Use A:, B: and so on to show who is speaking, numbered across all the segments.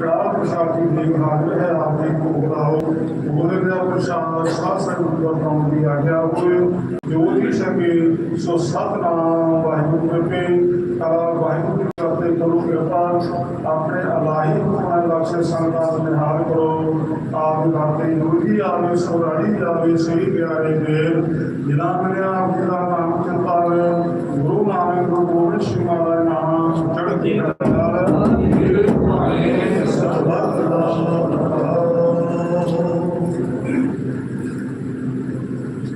A: ਕੜਾ ਪ੍ਰਸ਼ਾਦੀ ਦੀ ਹਾਜ਼ਰ ਹੈ ਆਪ ਜੀ ਕੋ ਬੁਲਾਓ ਉਹਦੇ ਦਾ ਪ੍ਰਸ਼ਾਦ ਸਾਧ ਸੰਗਤ ਦਾ ਦੀ ਆਗਿਆ ਹੋਵੇ। ਜੋ ਵੀ ਸਕੇ ਸੋ ਸਤਨਾਮ ਵਾਹਿਗੁਰੂ ਕੇ ਕਲਾ ਵਾਹਿਗੁਰੂ ਕਰਤੇ ਕਰੋ ਕਿਰਪਾ। ਆਪਣੇ ਅਲਾਹੀ ਹੁਕਮਾਂ ਲਕਸ਼ੇ ਸੰਗਤਾਂ ਦਾ ਨਿਹਾਲ ਕਰੋ। ਆਪ ਕਰਤੇ ਨੂਰੀ ਆਵੇ ਸੋਰਾੜੀ ਆਵੇ, ਸਹੀ ਪਿਆਰੇ ਦੇ ਜਿਨਾ ਮਿਲਿਆ ਆਪ ਦਾ ਨਾਮ ਚਿੰਤਾ ਗੁਰੂ ਨਾਨਕ ਗੁਰੂ ਗੋਬਿੰਦ ਸਿੰਘ ਮਹਾਰਾਜ ਨਾਮ ਚੜ੍ਹਦੀ ਕਲਾ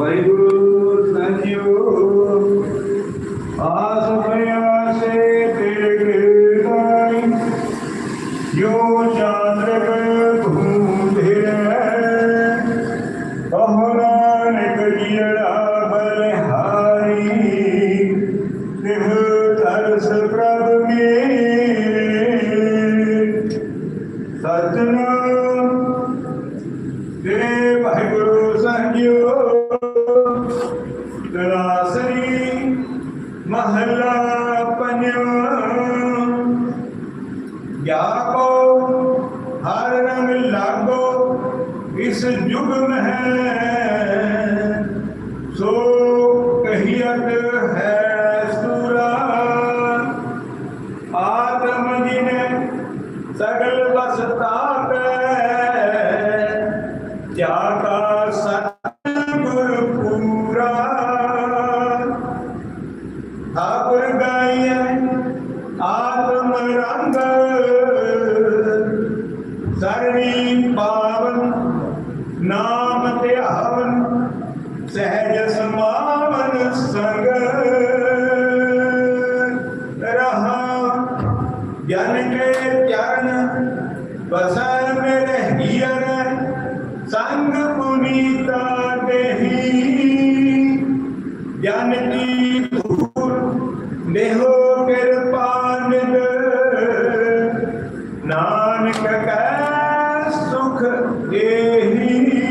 A: ਵਾਹਿਗੁਰੂ
B: ਸੰਜਿਓ ਆਸ ਪਿਆਸੇ ਤੇਰੇ ਯੋ ਜੋ ਚਾਂਦ੍ਰਿਕ ਧੂੰਧਿਰ ਕਹੋ ਨਾਨਕ ਜੀੜਾ ਬਲਿਹਾਰੀ। ਤਿਹ ਤਰਸ ਪ੍ਰਭ ਮੇਰੇ। ਸਤਨਾਮ। ਤੇਰੇ ਵਾਹਿਗੁਰੂ ਸੰਜਿਓ There. are ਨਾਨਕ ਕੈ ਸੁਖ ਦੇਹੀ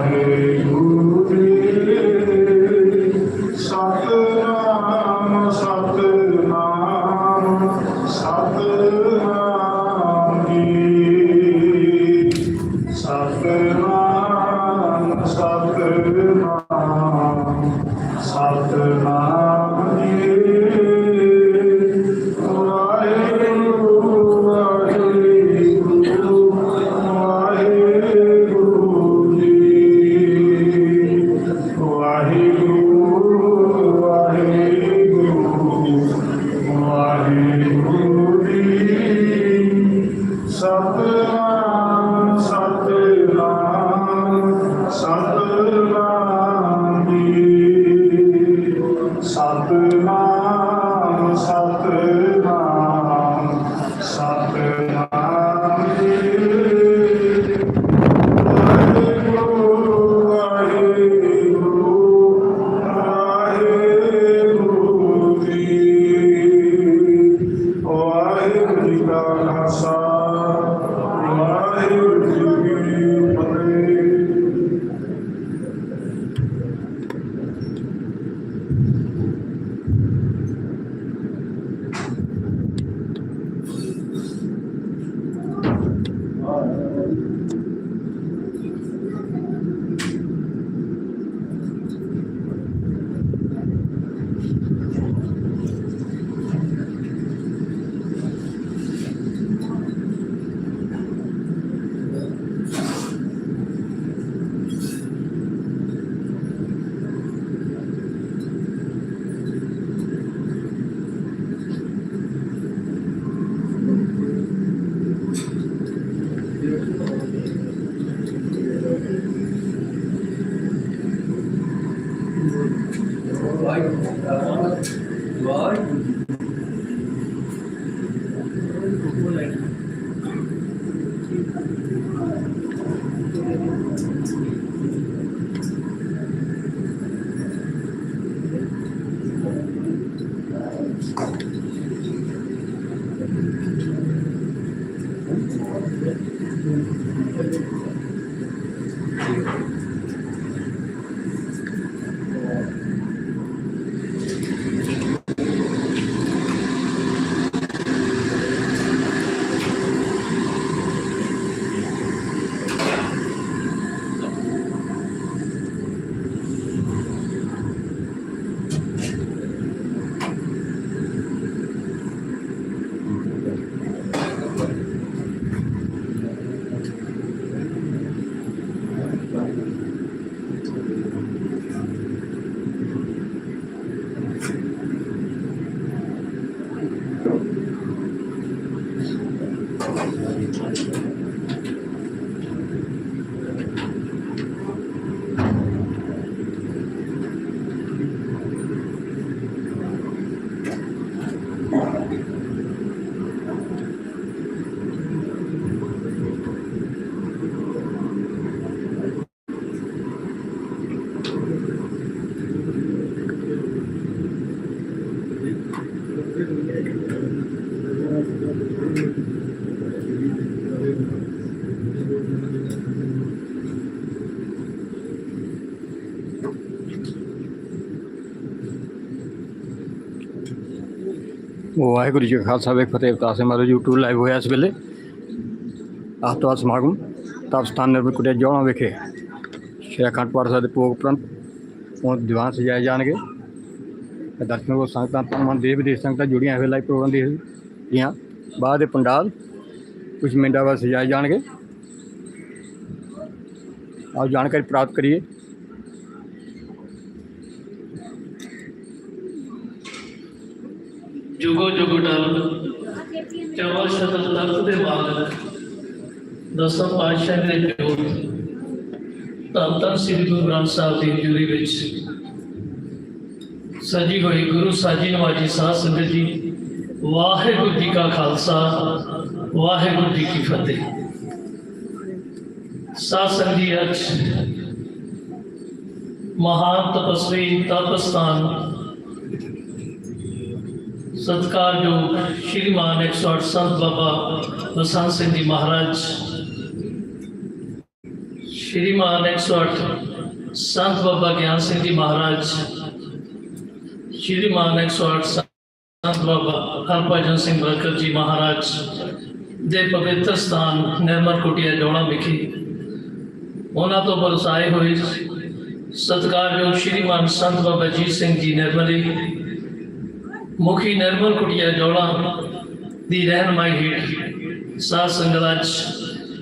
B: ਵਾਹਿਗੁਰੂ Thank you. ਵਾਹਿਗੁਰੂ ਜੀ ਕਾ
A: ਖਾਲਸਾ,
C: ਵੇਖ ਫਤਿਹ ਅਵਤਾਰ ਸਿੰਘ ਮਾਰੋ YouTube ਲਾਈਵ ਹੋਇਆ ਇਸ ਵੇਲੇ। ਆਤਵਾਰ ਸਮਾਗਮ, ਤਪ ਸਥਾਨ ਨਿਰਮਲ ਕੁਟਿਆ ਜੋੜਾ ਵਿਖੇ। ਸ਼੍ਰੀ ਅਖੰਡ ਪਾਠ ਸਾਹਿਬ ਦੇ ਭੋਗ ਉਪਰੰਤ ਹੁਣ ਦੀਵਾਨ ਸਜਾਏ ਜਾਣਗੇ। ਤੇ ਦਰਸ਼ਨ ਕੋ ਸੰਗਤਾਂ ਤਮਨ ਦੇਵ ਦੇ ਸੰਗਤਾਂ ਜੁੜੀਆਂ ਹੋਏ ਲਾਈਵ ਪ੍ਰੋਗਰਾਮ ਦੇ ਦੀਆਂ। ਬਾਅਦ ਦੇ ਪੰਡਾਲ ਕੁਝ ਮਿੰਟਾਂ ਬਾਅਦ ਸਜਾਏ ਜਾਣਗੇ। ਆਓ ਜਾਣਕਾਰੀ ਪ੍ਰਾਪਤ ਕਰੀਏ।
D: ਜੁਗੋ ਜੁਗ ਡਲ ਚਵਾ ਸ਼ਤਕ ਤਖਤ ਦੇ ਮਾਲਕ ਦਸਮ ਪਾਤਸ਼ਾਹ ਦੇ ਜੋਤ। ਧੰਨ ਧੰਨ ਸ੍ਰੀ ਗੁਰੂ ਗ੍ਰੰਥ ਸਾਹਿਬ ਦੀ ਹਜ਼ੂਰੀ ਵਿੱਚ ਸਜੀ ਹੋਈ ਗੁਰੂ ਸਾਜੀ ਨਵਾਜੀ ਸਾਧ ਸੰਗਤ ਜੀ, ਵਾਹਿਗੁਰੂ ਜੀ ਕਾ ਖਾਲਸਾ, ਵਾਹਿਗੁਰੂ ਜੀ ਕੀ ਫਤਿਹ। ਸਾਧ ਸੰਗਤ ਜੀ, ਅੱਜ ਮਹਾਨ ਤਪਸਵੀ ਤਪਸਥਾਨ ਸਤਿਕਾਰਯੋਗ ਸ਼੍ਰੀਮਾਨ 108 ਸੰਤ ਬਾਬਾ ਬਸੰਤ ਸਿੰਘ ਜੀ ਮਹਾਰਾਜ। ਸ਼੍ਰੀਮਾਨ 108 ਸੰਤ ਬਾਬਾ ਗਿਆਨ ਸਿੰਘ ਜੀ ਮਹਾਰਾਜ। ਸ਼੍ਰੀਮਾਨ 108 ਸੰਤ ਬਾਬਾ ਹਰਭਜਨ ਸਿੰਘ ਬਰਕਤ ਜੀ ਮਹਾਰਾਜ ਦੇ ਪਵਿੱਤਰ ਸਥਾਨ ਨਿਰਮਲ ਕੁਟੀਆ ਜੋੜਾ ਵਿਖੇ। ਉਹਨਾਂ ਤੋਂ ਬਰਸਾਏ ਹੋਏ ਸਤਿਕਾਰਯੋਗ ਸ਼੍ਰੀਮਾਨ ਸੰਤ ਬਾਬਾ ਜੀਤ ਸਿੰਘ ਜੀ ਨਿਰਮਲੀ ਮੁਖੀ ਨਿਰਮਲ ਕੁਟੀਆ ਜੋੜਾ ਦੀ ਰਹਿਨਮਾਈ ਹੇਠ ਸਾਧ ਸੰਗਤ ਅੱਜ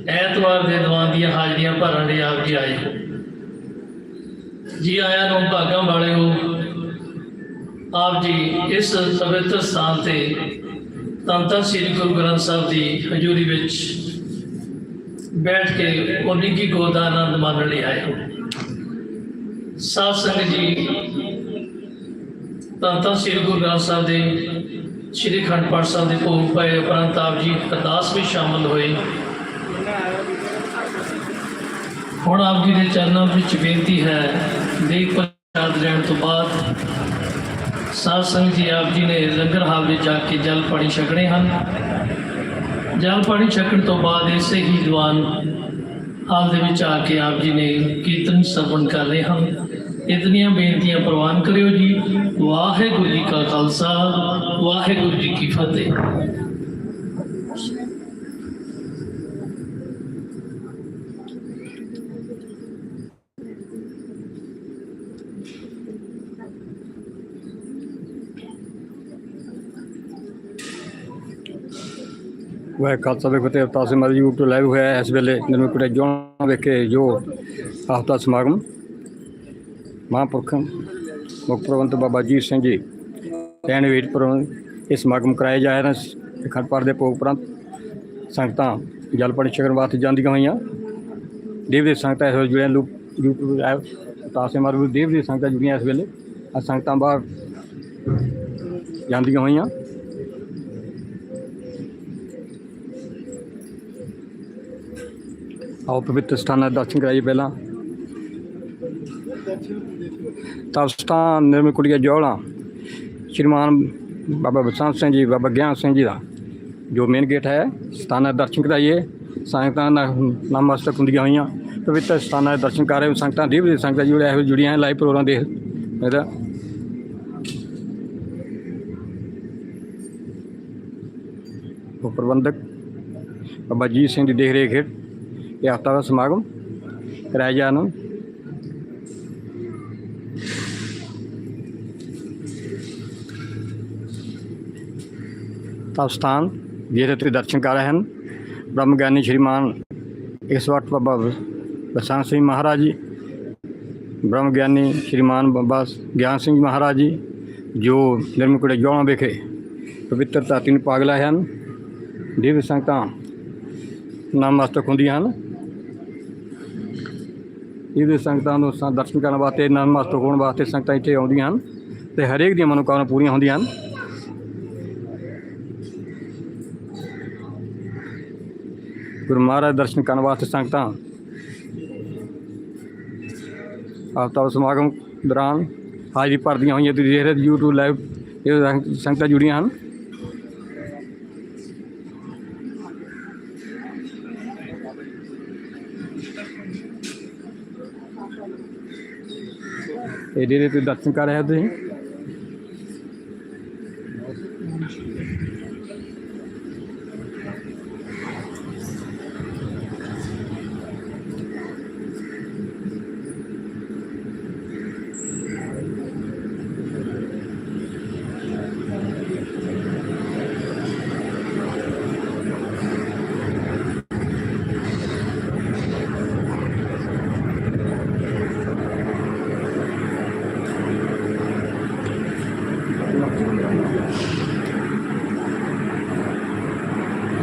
D: ਐਤਵਾਰ ਦੇ ਦੀਵਾਨ ਦੀਆਂ ਹਾਜ਼ਰੀਆਂ ਭਰਨ ਲਈ ਆਪ ਜੀ ਆਏ। ਜੀ ਆਇਆਂ ਨੂੰ ਭਾਗਾਂ ਵਾਲੇ ਆਪ ਜੀ ਇਸ ਪਵਿੱਤਰ ਸਥਾਨ ਤੇ ਧੰਨ ਧੰਨ ਸ੍ਰੀ ਗੁਰੂ ਗ੍ਰੰਥ ਸਾਹਿਬ ਦੀ ਹਜ਼ੂਰੀ ਵਿੱਚ ਬੈਠ ਕੇ ਉਨੀ ਕੀ ਗੋਦ ਦਾ ਆਨੰਦ ਮਾਣਨ ਲਈ ਆਏ। ਹੋ ਸਾਧ ਸੰਗਤ ਜੀ ਤਾਂ ਤਾਂ ਸ੍ਰੀ ਗੁਰੂ ਗ੍ਰੰਥ ਸਾਹਿਬ ਦੇ, ਸ੍ਰੀ ਖੰਡ ਪਾਠ ਸਾਹਿਬ ਦੇ ਭੋਗ ਪਏ ਉਪਰੰਤ ਆਪ ਜੀ ਅਰਦਾਸ ਵਿੱਚ ਸ਼ਾਮਲ ਹੋਏ। ਹੁਣ ਆਪ ਜੀ ਦੇ ਚਰਨਾਂ ਵਿੱਚ ਬੇਨਤੀ ਹੈ ਦੇਖ ਪ੍ਰਸ਼ਾਦ ਲੈਣ ਤੋਂ ਬਾਅਦ ਸਾਧ ਸੰਗਤ ਜੀ ਆਪ ਜੀ ਨੇ ਲੰਗਰ ਹਾਲ ਵਿੱਚ ਜਾ ਕੇ ਜਲ ਪਾਣੀ ਛਕਣੇ ਹਨ। ਜਲ ਪਾਣੀ ਛਕਣ ਤੋਂ ਬਾਅਦ ਇਸੇ ਹੀ ਦੀਵਾਨ ਹਾਲ ਦੇ ਵਿੱਚ ਆ ਕੇ ਆਪ ਜੀ ਨੇ ਕੀਰਤਨ ਸਰਵਣ ਕਰ ਰਹੇ ਹਨ। ਇਤਨੀਆਂ ਬੇਨਤੀਆਂ ਪ੍ਰਵਾਨ ਕਰਿਓ ਜੀ। ਵਾਹਿਗੁਰੂ ਜੀ ਕਾ ਖਾਲਸਾ, ਵਾਹਿਗੁਰੂ ਜੀ ਕੀ ਫਤਿਹ।
C: ਵੈ ਖਾਲਸਾ ਦੇ ਫਤਿਹ। ਅਵਤਾਰ ਸਿੰਘ ਮਹਾਰਾਜ YouTube ਲਾਈਵ ਹੋਇਆ ਇਸ ਵੇਲੇ। ਨਿਰਮਲ ਕੁਟੀਆ ਜੋੜਾ ਵਿਖੇ ਜੋ ਹਫ਼ਤਾ ਸਮਾਗਮ ਮਹਾਂਪੁਰਖ, ਮੁੱਖ ਪ੍ਰਬੰਧ ਬਾਬਾ ਜੀਤ ਸਿੰਘ ਜੀ ਐਨ ਵੇਟ ਪ੍ਰਬੰਧ ਇਹ ਸਮਾਗਮ ਕਰਾਏ ਜਾ ਰਿਹਾ ਨੇ ਦੇ ਭੋਗ ਪ੍ਰੰਤ ਸੰਗਤਾਂ ਜਲ ਪਾਣੀ ਵਾਸਤੇ ਜਾਂਦੀਆਂ ਹੋਈਆਂ। ਦੇਵ ਦੇ ਸੰਗਤਾਂ ਇਸ ਵੇਲੇ ਜੁੜੀਆਂ ਲੋਕ YouTube ਲਾਈਵ ਅਵਤਾਰ ਦੇਵ ਦੀ ਸੰਗਤਾਂ ਜੁੜੀਆਂ ਇਸ ਵੇਲੇ। ਆ ਸੰਗਤਾਂ ਬਾਹਰ ਜਾਂਦੀਆਂ ਹੋਈਆਂ। ਆਓ ਪਵਿੱਤਰ ਸਥਾਨਾਂ ਦੇ ਦਰਸ਼ਨ ਕਰਾਈਏ ਪਹਿਲਾਂ। ਤਪ ਸਥਾਨ ਨਿਰਮਲ ਕੁਟੀਆ ਜੋਲਾ। ਸ਼੍ਰੀਮਾਨ ਬਾਬਾ ਬਸੰਤ ਸਿੰਘ ਜੀ, ਬਾਬਾ ਗਿਆਨ ਸਿੰਘ ਜੀ ਦਾ। ਜੋ ਮੇਨ ਗੇਟ ਹੈ, ਸਥਾਨਾਂ ਦੇ ਦਰਸ਼ਨ ਕਰਾਈਏ। ਸੰਗਤਾਂ ਨਾ- ਨਮਸਤਕ ਹੁੰਦੀਆਂ ਹੋਈਆਂ। ਪਵਿੱਤਰ ਸਥਾਨਾਂ ਦੇ ਦਰਸ਼ਨ ਕਰ ਰਹੇ ਸੰਗਤਾਂ ਦੀਪ ਦੀ ਸੰਗਤਾਂ ਜੁੜਿਆ ਹੋਏ ਜੁੜੀਆਂ ਲਾਈਵ ਪ੍ਰੋਗਰਾਮ ਦੇਖ। ਇਹਦਾ ਉਹ ਪ੍ਰਬੰਧਕ ਬਾਬਾ ਜੀਤ ਸਿੰਘ ਦੀ ਦੇਖ ਰੇਖ ਹੇਠ ਇਹ ਹਫ਼ਤਾ ਦਾ ਸਮਾਗਮ। ਕਰਾਇਆ ਜਾ ਨੂੰ ਤਪ ਸਥਾਨ ਜਿਹਦੇ ਤੇ ਦਰਸ਼ਨ ਕਰ ਰਹੇ ਹਨ। ਬ੍ਰਹਮ ਗਿਆਨੀ ਸ਼੍ਰੀਮਾਨ ਇਸ ਵਕਤ ਬਾਬਾ ਬਸੰਤ ਸਿੰਘ ਮਹਾਰਾਜ ਜੀ, ਬ੍ਰਹਮ ਗਿਆਨੀ ਸ਼੍ਰੀਮਾਨ ਬਾਬਾ ਗਿਆਨ ਸਿੰਘ ਮਹਾਰਾਜ ਜੀ, ਜੋ ਨਿਰਮਕੜੇ ਜੋੜਾਂ ਵਿਖੇ ਪਵਿੱਤਰ ਧਰਤੀ ਨੂੰ ਪਾਗ ਲਾਏ ਹਨ। ਦਿਵ ਸੰਗਤਾਂ ਨਮਸਤਕ ਹੁੰਦੀਆਂ ਹਨ। ਇਹਦੇ ਸੰਗਤਾਂ ਨੂੰ ਦਰਸ਼ਨ ਕਰਨ ਵਾਸਤੇ ਨਮਸਤਕ ਹੋਣ ਵਾਸਤੇ ਸੰਗਤਾਂ ਇੱਥੇ ਆਉਂਦੀਆਂ ਹਨ ਤੇ ਹਰੇਕ ਦੀਆਂ ਮਨੋਕਾਮਨਾ ਪੂਰੀਆਂ ਹੁੰਦੀਆਂ ਹਨ। ਗੁਰੂ ਮਹਾਰਾਜ ਦਰਸ਼ਨ ਕਰਨ ਵਾਸਤੇ ਸੰਗਤਾਂ। ਆਫਤਾਬ ਸਮਾਗਮ ਦੌਰਾਨ ਹਾਜ਼ਰੀ ਭਰਦੀਆਂ ਹੋਈਆਂ, ਤੁਸੀਂ ਦੇਖ ਰਹੇ YouTube ਲਾਈਵ ਇਹ ਸੰਗਤਾਂ ਜੁੜੀਆਂ ਹਨ। ਇਹਦੇ ਦੇ ਤੇ ਦਰਸ਼ਨ ਕਰ ਰਹੇ ਹੋ ਤੁਸੀਂ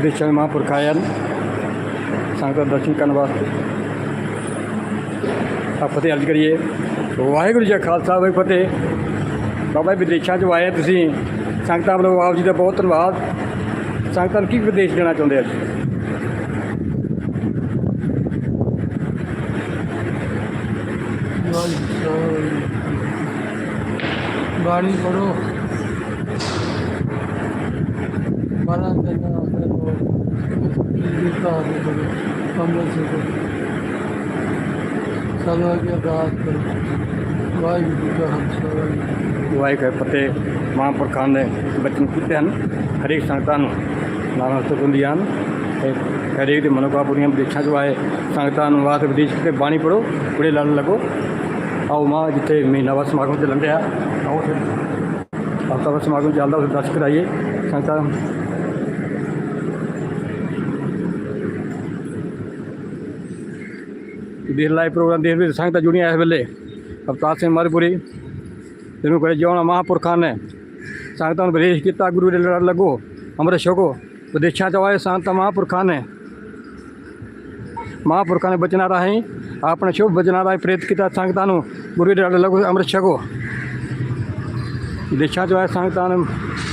C: ਵਿਦੇਸ਼ਾਂ ਦੇ ਮਹਾਂਪੁਰਖ ਆਏ ਹਨ। ਦੇ ਦਰਸ਼ਨ ਕਰਨ ਵਾਸਤੇ। ਆ ਫਤਿਹ ਅਰਜ ਕਰੀਏ। ਵਾਹਿਗੁਰੂ ਜੀ ਖਾਲਸਾ, ਵਾਹਿਗੁਰੂ ਫਤਿਹ। ਬਾਬਾ ਜੀ ਵਿਦੇਸ਼ਾਂ 'ਚੋਂ ਆਏ ਤੁਸੀਂ। ਸੰਗਤਾਂ ਵੱਲੋਂ ਆਪ ਜੀ ਦਾ ਬਹੁਤ ਧੰਨਵਾਦ। ਸੰਗਤਾਂ ਨੂੰ ਕੀ ਵਿਦੇਸ਼ ਦੇਣਾ ਚਾਹੁੰਦੇ ਆ
E: ਬਾਣੀ ਪੜੋ ਬਾਣਾ ਕਰਨਾ ਕਰੋ ਕਮਲ ਸੇ ਕਰੋ ਸਦਾ ਕੀ ਅਰਦਾਸ ਕਰੋ ਵਾਹਿਗੁਰੂ ਜੀ ਕਾ ਖਾਲਸਾ ਵਾਹਿਗੁਰੂ ਜੀ
C: ਫਤਿਹ, ਮਹਾਂਪੁਰਖਾਂ ਨੇ ਬਚਨ ਕੀਤੇ ਹਨ। ਹਰੇਕ ਸੰਗਤਾਂ ਨੂੰ ਨਾਮ ਹਸਤ ਹੁੰਦੀਆਂ ਹਨ ਤੇ ਹਰੇਕ ਦੀ ਮਨੋਕਾਮਨਾ ਪੂਰੀਆਂ ਵਿਦੇਸ਼ਾਂ 'ਚ ਆਏ ਸੰਗਤਾਂ ਨੂੰ ਵਾਸਤੇ ਵਿਦੇਸ਼ ਤੇ ਬਾਣੀ ਪੜੋ ਬੜੇ ਲੜ ਲੱਗੋ। ਆਓ ਮਾਂ, ਜਿੱਥੇ ਮਹੀਨਾਵਾਰ ਸਮਾਗਮ ਚੱਲਣ ਰਿਹਾ ਆਓ ਫਿਰ। ਹਫ਼ਤਾਵਾਰ ਸਮਾਗਮ ਚੱਲਦਾ ਉਸ ਦਰਸ਼ਕ ਕਰਾਈਏ। ਸੰਗਤਾਂ ਦੇਖ ਲਾਈਵ ਪ੍ਰੋਗਰਾਮ ਦੇਖ ਵੀ ਸੰਗਤਾਂ ਜੁੜੀਆਂ ਇਸ ਵੇਲੇ। ਅਵਤਾਰ ਸਿੰਘ ਮਰਪੁਰੀ ਜਿਹਨੂੰ ਕਰੇ ਜਿਉਣਾ ਮਹਾਂਪੁਰਖਾਂ ਨੇ। ਸੰਗਤਾਂ ਨੂੰ ਵਿਦੇਸ਼ ਕੀਤਾ, ਗੁਰੂ ਦੇ ਲੜ ਲੱਗੋ, ਅੰਮ੍ਰਿਤ ਛਕੋ। ਵਿਦੇਸ਼ਾਂ ਚ ਆਏ ਸੰਤ ਮਹਾਂਪੁਰਖਾਂ ਨੇ। ਮਹਾਂਪੁਰਖਾਂ ਨੇ ਬਚਨਾਂ ਰਾਹੀਂ, ਆਪਣੇ ਸ਼ੁਭ ਬਚਨਾਂ ਰਾਹੀਂ ਪ੍ਰੇਰਿਤ ਕੀਤਾ ਸੰਗਤਾਂ ਨੂੰ। ਗੁਰੂ ਦੇ ਲੜ ਲੱਗੋ, ਅੰਮ੍ਰਿਤ ਛਕੋ। ਵਿਦੇਸ਼ਾਂ ਚ ਆਏ ਸੰਗਤਾਂ ਨੇ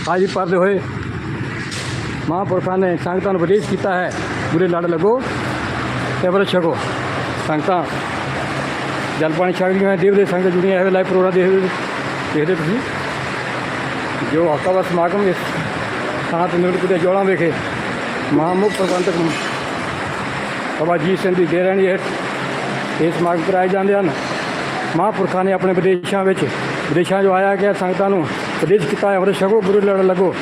C: ਹਾਜ਼ਰੀ ਭਰਦੇ ਹੋਏ ਮਹਾਂਪੁਰਖਾਂ ਨੇ ਸੰਗਤਾਂ ਨੂੰ ਵਿਦੇਸ਼ ਕੀਤਾ ਹੈ। ਗੁਰੂ ਲੜ ਲੱਗੋ ਤੇ ਅੰਮ੍ਰਿਤ ਛਕੋ। ਸੰਗਤਾਂ ਜਲ ਪਾਣੀ ਛਕ ਲਈਆਂ ਦੇਵ ਦੇ ਸੰਗਤ ਜੁੜੀਆਂ, ਇਹ ਲਾਈਵ ਪ੍ਰੋਗਰਾਮ ਦੇਖਦੇ ਦੇਖਦੇ ਤੁਸੀਂ। ਜੋ ਹਫ਼ਤਾਵਾਰ ਸਮਾਗਮ ਇਸ ਥਾਂ ਤੇ ਨਿਰਮਲ ਦੇ ਜੋੜਾਂ ਵਿਖੇ ਮਹਾਂਮੁਖ ਪ੍ਰਬੰਧਕ ਬਾਬਾ ਜੀ ਸਿੰਘ ਦੀ ਦੇ ਰਹਿਣੀ ਹੈ ਇਹ ਸਮਾਗਮ ਕਰਾਏ ਜਾਂਦੇ ਹਨ। ਮਹਾਂਪੁਰਖਾਂ ਨੇ ਆਪਣੇ ਵਿਦੇਸ਼ਾਂ ਵਿੱਚ ਵਿਦੇਸ਼ਾਂ 'ਚੋਂ ਆਇਆ ਗਿਆ ਸੰਗਤਾਂ ਨੂੰ ਵਿਦੇਸ਼ ਕੀਤਾ ਹੈ ਅੰਮ੍ਰਿਤ ਸ਼ਗੋ ਗੁਰੂ ਲੜਨ ਲੱਗੋ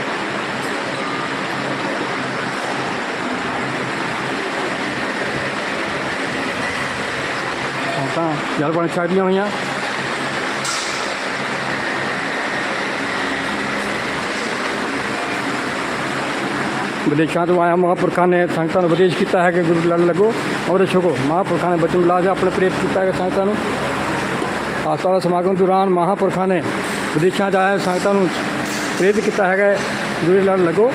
C: ਸੰਗਤਾਂ ਜਲ ਪਾਣੀ ਛਕਦੀਆਂ ਹੋਈਆਂ। ਵਿਦੇਸ਼ਾਂ ਤੋਂ ਆਇਆ ਮਹਾਂਪੁਰਖਾਂ ਨੇ ਸੰਗਤਾਂ ਨੂੰ ਵਿਦੇਸ਼ ਕੀਤਾ ਹੈ ਕਿ ਗੁਰੂ ਲੜ ਲੱਗੋ। ਔਰ ਛਕੋ। ਮਹਾਂਪੁਰਖਾਂ ਨੇ ਬਚਨ ਲਾ ਕੇ ਆਪਣੇ ਪ੍ਰੇਰਿਤ ਕੀਤਾ ਹੈ ਸੰਗਤਾਂ ਨੂੰ। ਆਸਥਾ ਦਾ ਸਮਾਗਮ ਦੌਰਾਨ ਮਹਾਂਪੁਰਖਾਂ ਨੇ ਵਿਦੇਸ਼ਾਂ 'ਚ ਆਇਆ ਸੰਗਤਾਂ ਨੂੰ ਪ੍ਰੇਰਿਤ ਕੀਤਾ ਹੈਗਾ ਗੁਰੂ ਲੜ ਲੱਗੋ।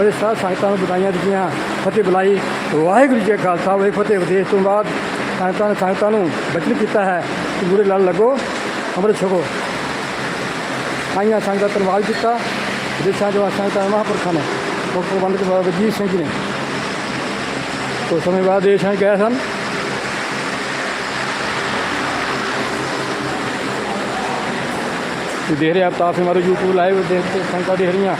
C: ਅਤੇ ਸਾਧ ਸੰਗਤਾਂ ਨੂੰ ਬਧਾਈਆਂ ਦਿੱਤੀਆਂ। ਫਤਿਹ ਬੁਲਾਈ। ਵਾਹਿਗੁਰੂ ਜੀ ਕਾ ਖਾਲਸਾ, ਵਾਹਿਗੁਰੂ ਫਤਿਹ। ਵਿਦੇਸ਼ ਤੋਂ ਬਾਅਦ ਸੰਗਤਾਂ ਨੇ ਸੰਗਤਾਂ ਨੂੰ ਬਚਨ ਕੀਤਾ ਹੈ ਕਿ ਗੁਰੂ ਲੜ ਲੱਗੋ, ਅੰਮ੍ਰਿਤ ਛਕੋ। ਆਈਆਂ ਸੰਗਤਾਂ ਦਾ ਧੰਨਵਾਦ ਕੀਤਾ। ਵਿਦੇਸ਼ਾਂ ਦੇ ਸੰਗਤਾਂ ਮਹਾਂਪੁਰਖਾਂ ਨੇ ਮੁੱਖ ਪ੍ਰਬੰਧਕ ਬਾਬਾ ਵਜੀਤ ਸਿੰਘ ਜੀ ਨੇ। ਉਸ ਸਮੇਂ ਬਾਅਦ ਦੇਸ਼ਾਂ ਗਏ ਸਨ। ਦੇਖ ਰਹੇ ਆਪ ਤਾਂ ਮਾਰੋ YouTube ਲਾਈਵ ਦੇਖ ਸੰਗਤਾਂ ਦੇਖ ਰਹੀਆਂ।